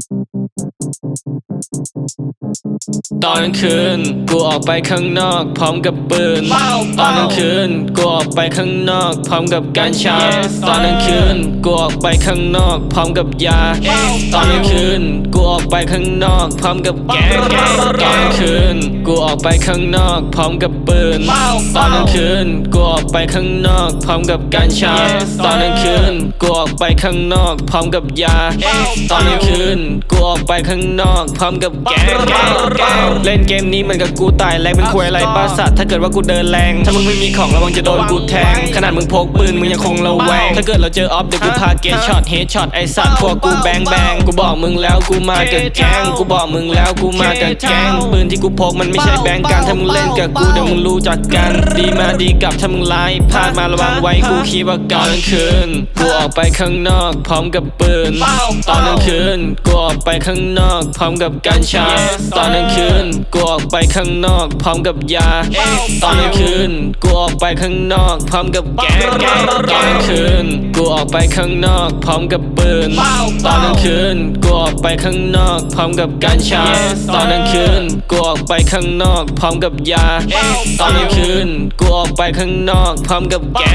Thank you. ตอนกลางคืนกูออกไปข้างนอก พร้อมกับปืน ตอนกลางคืนกูออกไปข้างนอก พร้อมกับกัญชา ตอนกลางคืนกูออกไปข้างนอก พร้อมกับยา ตอนกลางคืนกูออกไปข้างนอก พร้อมกับแก๊งตอนกลางคืนกูออกไปข้างนอก พร้อมกับปืน ตอนกลางคืนกูออกไปข้างนอก พร้อมกับกัญชา ตอนกลางคืนกูออกไปข้างนอก พร้อมกับยา ตอนกลางคืนกูออกไปข้างนอก พร้อมกับแก๊งเล่นเกมนี้เหมือนกับกูตายแรงเป็นควยไรป้าสัตว์ถ้าเกิดว่ากูเดินแรง ถ้ามึงไม่มีของระวังจะโดนกูแทง ขนาดมึงพกปืนมึงยังคงระแวง ถ้าเกิดเราเจอออฟเดี๋ยวกูพาเกตช็อตเฮดช็อตไอสัตว์พวกกูแบงแบงกูบอกมึงแล้วกูมากับแก๊งกูบอกมึงแล้วกูมากับแก๊งปืนที่กูพกมันไม่ใช่แบงกันถ้ามึงเล่นกับกูเดี๋ยวมึงรู้จักกัน ดีมาดีกลับถ้ามึงไล่พลาดมาระวังไว้กูคิดว่าก่อนกลางคืนกูออกไปข้างนอก พร้อมกับปืนตอนกลางคืนกูออกไปข้างนอก พร้อมกับกัญชา ตอนกลางคืนกูออกไปข้างนอก พร้อมกับยา ตอนกลางคืนกูออกไปข้างนอก พร้อมกับแก๊งตอนกลางคืนกูออกไปข้างนอก พร้อมกับปืน ตอนกลางคืนกูออกไปข้างนอก พร้อมกับกัญชา ตอนกลางคืนกูออกไปข้างนอก พร้อมกับยา ตอนกลางคืนกูออกไปข้างนอก พร้อมกับแก๊ง